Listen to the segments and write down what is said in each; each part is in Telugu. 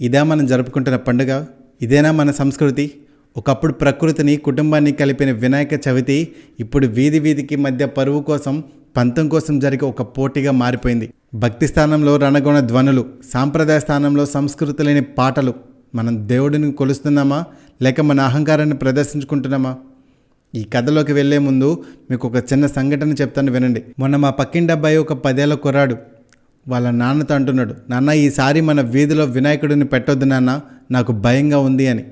ఇదా మనం జరుపుకుంటున్న పండుగ ఇదేనా మన సంస్కృతి? ఒకప్పుడు ప్రకృతిని కుటుంబాన్ని కలిపిన వినాయక చవితి ఇప్పుడు వీధి వీధికి మధ్య పరువు కోసం పంతం కోసం జరిగే ఒక పోటీగా మారిపోయింది. భక్తి స్థానంలో రణగుణ ధ్వనులు సాంప్రదాయ స్థానంలో సంస్కృతి లేని పాటలు మనం దేవుడిని కొలుస్తున్నామా? లేక మన అహంకారాన్ని ప్రదర్శించుకుంటున్నామా? ఈ కథలోకి వెళ్ళే ముందు మీకు ఒక చిన్న సంఘటన చెప్తాను వినండి. మొన్న మా పక్కింటి అబ్బాయి ఒక పదేళ్ళ కుర్రాడు. వాళ్ళ నాన్నతో అంటున్నాడు నాన్న ఈసారి మన వీధిలో వినాయకుడిని పెట్టొద్దు నాన్న నాకు భయంగా ఉంది అని.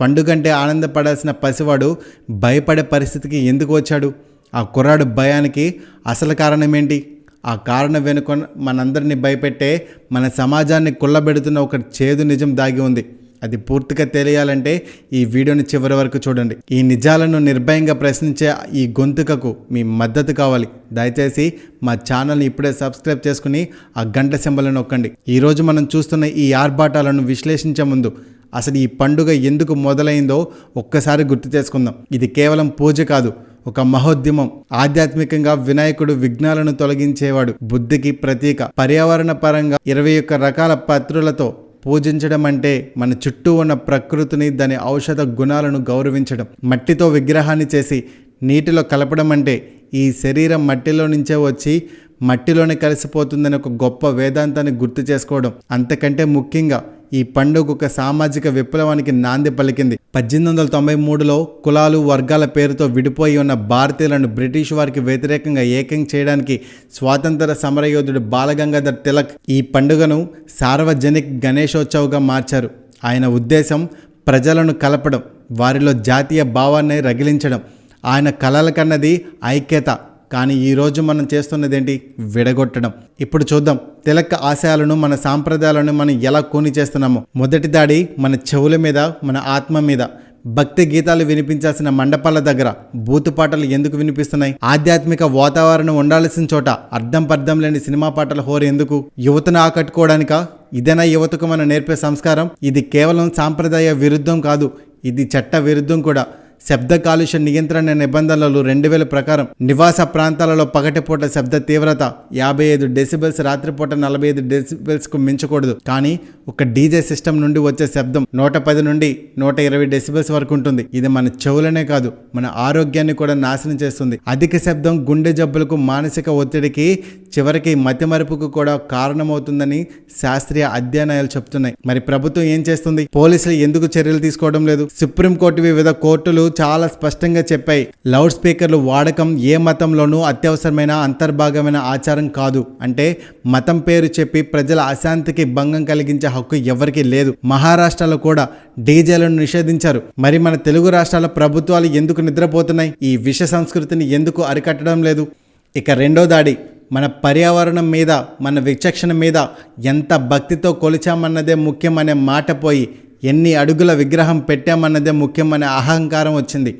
పండుగంటే ఆనందపడాల్సిన పసివాడు భయపడే పరిస్థితికి ఎందుకు వచ్చాడు? ఆ కుర్రాడు భయానికి అసలు కారణం ఏంటి? ఆ కారణం వెనుక మనందరినీ భయపెట్టే మన సమాజాన్ని కుళ్ళబెడుతున్న ఒక చేదు నిజం దాగి ఉంది. అది పూర్తిగా తెలియాలంటే ఈ వీడియోని చివరి వరకు చూడండి. ఈ నిజాలను నిర్భయంగా ప్రశ్నించే ఈ గొంతుకకు మీ మద్దతు కావాలి. దయచేసి మా ఛానల్ని ఇప్పుడే సబ్స్క్రైబ్ చేసుకుని ఆ గంట సింబల్ని నొక్కండి. ఈరోజు మనం చూస్తున్న ఈ ఆర్భాటాలను విశ్లేషించే ముందు అసలు ఈ పండుగ ఎందుకు మొదలైందో ఒక్కసారి గుర్తు చేసుకుందాం. ఇది కేవలం పూజ కాదు ఒక మహోద్యమం. ఆధ్యాత్మికంగా వినాయకుడు విఘ్నాలను తొలగించేవాడు బుద్ధికి ప్రతీక. పర్యావరణ పరంగా ఇరవై ఒక్క రకాల పత్రులతో పూజించడం అంటే మన చుట్టూ ఉన్న ప్రకృతిని దాని ఔషధ గుణాలను గౌరవించడం. మట్టితో విగ్రహాన్ని చేసి నీటిలో కలపడం అంటే ఈ శరీరం మట్టిలో నుంచే వచ్చి మట్టిలోనే కలిసిపోతుందని ఒక గొప్ప వేదాంతాన్ని గుర్తు చేసుకోవడం. అంతకంటే ముఖ్యంగా ఈ పండుగ ఒక సామాజిక విప్లవానికి నాంది పలికింది. పద్దెనిమిది వందల తొంభై మూడులో కులాలు వర్గాల పేరుతో విడిపోయి ఉన్న భారతీయులను బ్రిటిష్ వారికి వ్యతిరేకంగా ఏకం చేయడానికి స్వాతంత్ర సమరయోధుడు బాలగంగాధర్ తిలక్ ఈ పండుగను సార్వజనిక్ గణేశోత్సవ్గా మార్చారు. ఆయన ఉద్దేశం ప్రజలను కలపడం వారిలో జాతీయ భావాన్ని రగిలించడం. ఆయన కలల కన్నది ఐక్యత. కానీ ఈరోజు మనం చేస్తున్నది ఏంటి? విడగొట్టడం. ఇప్పుడు చూద్దాం. తిలక్ ఆశయాలను మన సాంప్రదాయాలను మనం ఎలా కూని చేస్తున్నామో. మొదటి దాడి మన చెవుల మీద మన ఆత్మ మీద. భక్తి గీతాలు వినిపించాల్సిన మండపాల దగ్గర. బూతు పాటలు ఎందుకు వినిపిస్తున్నాయి? ఆధ్యాత్మిక వాతావరణం ఉండాల్సిన చోట అర్థం పర్థం లేని సినిమా పాటల హోరు ఎందుకు? యువతను ఆకట్టుకోవడానికా? ఇదేనా యువతకు మనం నేర్పే సంస్కారం? ఇది కేవలం సాంప్రదాయ విరుద్ధం కాదు. ఇది చట్ట విరుద్ధం కూడా. శబ్ద కాలుష్య నియంత్రణ నిబంధనలు రెండు వేల ప్రకారం నివాస ప్రాంతాలలో పగటిపూట శబ్ద తీవ్రత యాభై ఐదు డెసిబెల్స్ రాత్రిపూట నలభై ఐదు డెసిబెల్స్కు మించకూడదు. కానీ ఒక డీజే సిస్టమ్ నుండి వచ్చే శబ్దం నూట పది నుండి నూట ఇరవై డెసిబల్స్ వరకు ఉంటుంది. ఇది మన చెవులనే కాదు మన ఆరోగ్యాన్ని కూడా నాశనం చేస్తుంది. అధిక శబ్దం గుండె జబ్బులకు మానసిక ఒత్తిడికి చివరికి మతిమరుపుకు కూడా కారణమవుతుందని శాస్త్రీయ అధ్యయనాలు చెప్తున్నాయి. మరి ప్రభుత్వం ఏం చేస్తుంది? పోలీసులు ఎందుకు చర్యలు తీసుకోవడం లేదు? సుప్రీంకోర్టు వివిధ కోర్టులు చాలా స్పష్టంగా చెప్పాయి. లౌడ్ స్పీకర్లు వాడకం ఏ మతంలోనూ అత్యవసరమైన అంతర్భాగమైన ఆచారం కాదు. అంటే మతం పేరు చెప్పి ప్రజల అశాంతికి భంగం కలిగించే హక్కు ఎవరికీ లేదు. మహారాష్ట్రలో కూడా డీజేలను నిషేధించారు. మరి మన తెలుగు రాష్ట్రాల ప్రభుత్వాలు ఎందుకు నిద్రపోతున్నాయి? ఈ విష సంస్కృతిని ఎందుకు అరికట్టడం లేదు? ఇక రెండో దాడి. మన పర్యావరణం మీద మన విచక్షణ మీద ఎంత భక్తితో కొలిచామన్నదే ముఖ్యమనే మాట పోయి ఎన్ని అడుగుల విగ్రహం పెట్టామన్నదే ముఖ్యమనే అహంకారం వచ్చింది.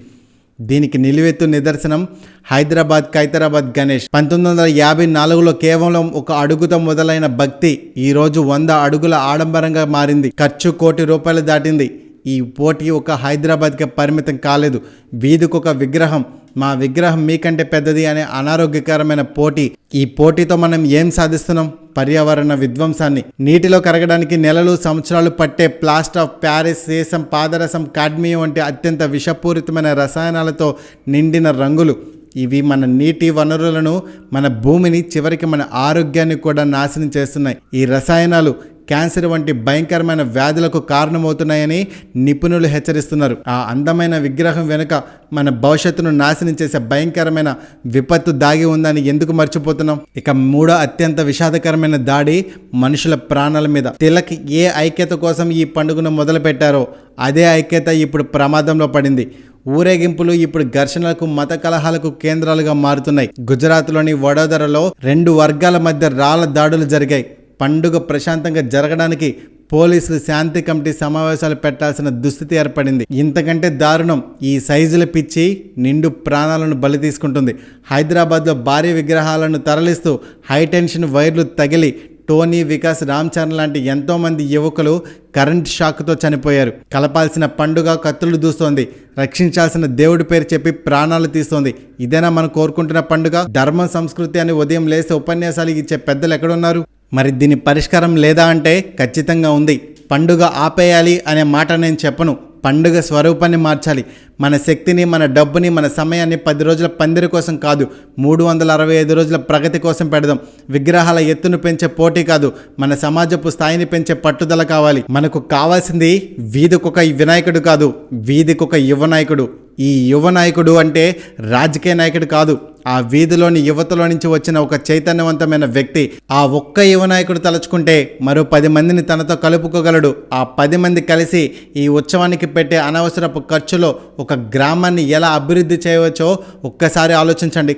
దీనికి నిలువెత్తు నిదర్శనం హైదరాబాద్ ఖైదరాబాద్ గణేష్. పంతొమ్మిది వందల యాభై నాలుగులో కేవలం ఒక అడుగుతో మొదలైన భక్తి ఈరోజు వంద అడుగుల ఆడంబరంగా మారింది. ఖర్చు కోటి రూపాయలు దాటింది. ఈ పోటీ ఒక హైదరాబాద్కి పరిమితం కాలేదు. వీధికొక విగ్రహం మా విగ్రహం మీకంటే పెద్దది అనే అనారోగ్యకరమైన పోటీ. ఈ పోటీతో మనం ఏం సాధిస్తున్నాం? పర్యావరణ విధ్వంసాన్ని. నీటిలో కరగడానికి నెలలు సంవత్సరాలు పట్టే ప్లాస్టర్ ఆఫ్ ప్యారిస్ సీసం పాదరసం కాడ్మియం వంటి అత్యంత విషపూరితమైన రసాయనాలతో నిండిన రంగులు. ఇవి మన నీటి వనరులను మన భూమిని చివరికి మన ఆరోగ్యాన్ని కూడా నాశనం చేస్తున్నాయి. ఈ రసాయనాలు క్యాన్సర్ వంటి భయంకరమైన వ్యాధులకు కారణమవుతున్నాయని నిపుణులు హెచ్చరిస్తున్నారు. ఆ అందమైన విగ్రహం వెనుక మన భవిష్యత్తును నాశనం చేసే భయంకరమైన విపత్తు దాగి ఉందని ఎందుకు మర్చిపోతున్నాం? ఇక మూడో అత్యంత విషాదకరమైన దాడి మనుషుల ప్రాణాల మీద. తిలక్ ఏ ఐక్యత కోసం ఈ పండుగను మొదలుపెట్టారో అదే ఐక్యత ఇప్పుడు ప్రమాదంలో పడింది. ఊరేగింపులు ఇప్పుడు ఘర్షణలకు మత కలహాలకు కేంద్రాలుగా మారుతున్నాయి. గుజరాత్లోని వడోదరలో రెండు వర్గాల మధ్య రాళ్ళ దాడులు జరిగాయి. పండుగ ప్రశాంతంగా జరగడానికి పోలీసులు శాంతి కమిటీ సమావేశాలు పెట్టాల్సిన దుస్థితి ఏర్పడింది. ఇంతకంటే దారుణం ఈ సైజుల పిచ్చి నిండు ప్రాణాలను బలి తీసుకుంటుంది. హైదరాబాద్లో భారీ విగ్రహాలను తరలిస్తూ హైటెన్షన్ వైర్లు తగిలి టోనీ వికాస్ రామ్ చరణ్ లాంటి ఎంతోమంది యువకులు కరెంట్ షాక్తో చనిపోయారు. కలపాల్సిన పండుగ కత్తులు దూస్తోంది. రక్షించాల్సిన దేవుడి పేరు చెప్పి ప్రాణాలు తీస్తోంది. ఇదేనా మనం కోరుకుంటున్న పండుగ? ధర్మ సంస్కృతి అని ఉదయం లేసే ఉపన్యాసాలు ఇచ్చే పెద్దలు ఎక్కడున్నారు? మరి దీని పరిష్కారం లేదా అంటే ఖచ్చితంగా ఉంది. పండుగ ఆపేయాలి అనే మాట నేను చెప్పను. పండుగ స్వరూపాన్ని మార్చాలి. మన శక్తిని మన డబ్బుని మన సమయాన్ని పది రోజుల పందిరి కోసం కాదు మూడు వందల అరవై ఐదు రోజుల ప్రగతి కోసం పెడదాం. విగ్రహాల ఎత్తును పెంచే పోటీ కాదు మన సమాజపు స్థాయిని పెంచే పట్టుదల కావాలి. మనకు కావాల్సింది వీధికొక వినాయకుడు కాదు వీధికొక యువ నాయకుడు ఈ యువ నాయకుడు అంటే రాజకీయ నాయకుడు కాదు ఆ వీధిలోని యువతలో నుంచి వచ్చిన ఒక చైతన్యవంతమైన వ్యక్తి ఆ ఒక్క యువ నాయకుడు తలుచుకుంటే మరో పది మందిని తనతో కలుపుకోగలడు. ఆ పది మంది కలిసి ఈ ఉత్సవానికి పెట్టే అనవసరపు ఖర్చులో ఒక గ్రామాన్ని ఎలా అభివృద్ధి చేయవచ్చో ఒక్కసారి ఆలోచించండి.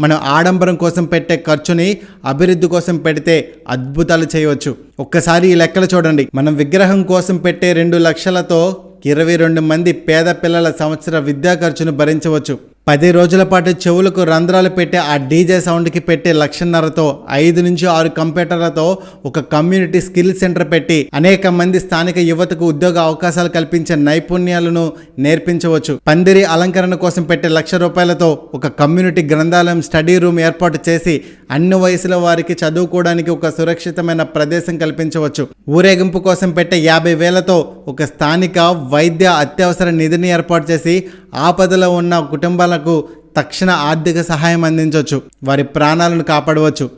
మనం ఆడంబరం కోసం పెట్టే ఖర్చుని అభివృద్ధి కోసం పెడితే అద్భుతాలు చేయవచ్చు. ఒక్కసారి ఈ లెక్కలు చూడండి. మనం విగ్రహం కోసం పెట్టే రెండు లక్షలతో ఇరవై రెండు మంది పేద పిల్లల సంవత్సర విద్యా ఖర్చును భరించవచ్చు. పది రోజుల పాటు చెవులకు రంధ్రాలు పెట్టే ఆ డీజే సౌండ్కి పెట్టే లక్షన్నరతో ఐదు నుంచి ఆరు కంప్యూటర్లతో ఒక కమ్యూనిటీ స్కిల్ సెంటర్ పెట్టి అనేక మంది స్థానిక యువతకు ఉద్యోగ అవకాశాలు కల్పించే నైపుణ్యాలను నేర్పించవచ్చు. పందిరి అలంకరణ కోసం పెట్టే లక్ష రూపాయలతో ఒక కమ్యూనిటీ గ్రంథాలయం స్టడీ రూమ్ ఏర్పాటు చేసి అన్ని వయసుల వారికి చదువుకోవడానికి ఒక సురక్షితమైన ప్రదేశం కల్పించవచ్చు. ఊరేగింపు కోసం పెట్టే యాభై వేలతో ఒక స్థానిక వైద్య అత్యవసర నిధిని ఏర్పాటు చేసి ఆపదలో ఉన్న కుటుంబాలకు తక్షణ ఆర్థిక సహాయం అందించవచ్చు. వారి ప్రాణాలను కాపాడవచ్చు.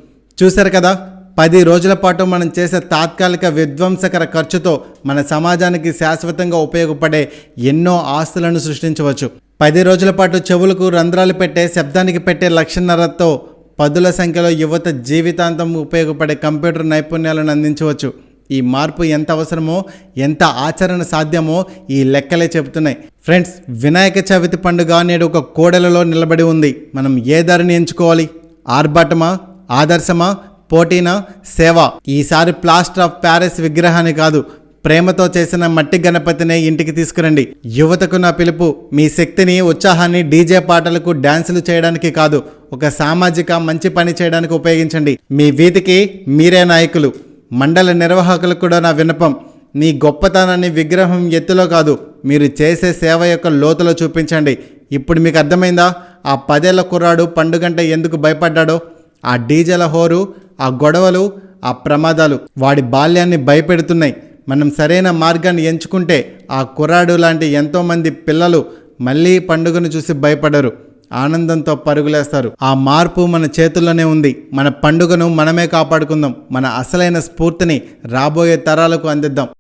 చూశారు కదా? పది రోజుల పాటు మనం చేసే తాత్కాలిక విధ్వంసకర ఖర్చుతో మన సమాజానికి శాశ్వతంగా ఉపయోగపడే ఎన్నో ఆస్తులను సృష్టించవచ్చు. పది రోజుల పాటు చెవులకు రంధ్రాలు పెట్టే శబ్దానికి పెట్టే లక్షణరతో పదుల సంఖ్యలో యువత జీవితాంతం ఉపయోగపడే కంప్యూటర్ నైపుణ్యాలను అందించవచ్చు. ఈ మార్పు ఎంత అవసరమో ఎంత ఆచరణ సాధ్యమో ఈ లెక్కలే చెబుతున్నాయి. ఫ్రెండ్స్ వినాయక చవితి పండుగ నేడు ఒక కోడలలో నిలబడి ఉంది. మనం ఏ దారిని ఎంచుకోవాలి? ఆర్భాటమా? ఆదర్శమా? పోటీనా? సేవ? ఈసారి ప్లాస్టర్ ఆఫ్ ప్యారిస్ విగ్రహాన్ని కాదు ప్రేమతో చేసిన మట్టి గణపతినే ఇంటికి తీసుకురండి. యువతకు నా పిలుపు మీ శక్తిని ఉత్సాహాన్ని డీజే పాటలకు డ్యాన్సులు చేయడానికి కాదు ఒక సామాజిక మంచి పని చేయడానికి ఉపయోగించండి. మీ వీధికి మీరే నాయకులు. మండల నిర్వాహకులకు కూడా నా విన్నపం. మీ గొప్పతనాన్ని విగ్రహం ఎత్తులో కాదు మీరు చేసే సేవ యొక్క లోతులో చూపించండి. ఇప్పుడు మీకు అర్థమైందా? ఆ పదేళ్ళ కుర్రాడు పండుగంటే ఎందుకు భయపడ్డాడో? ఆ డీజేల హోరు ఆ గొడవలు ఆ ప్రమాదాలు వాడి బాల్యాన్ని భయపెడుతున్నాయి. మనం సరైన మార్గాన్ని ఎంచుకుంటే ఆ కుర్రాడు లాంటి ఎంతోమంది పిల్లలు మళ్ళీ పండుగను చూసి భయపడరు. ఆనందంతో పరుగులేస్తారు. ఆ మార్పు మన చేతుల్లోనే ఉంది. మన పండుగను మనమే కాపాడుకుందాం. మన అసలైన స్ఫూర్తిని రాబోయే తరాలకు అందిద్దాం.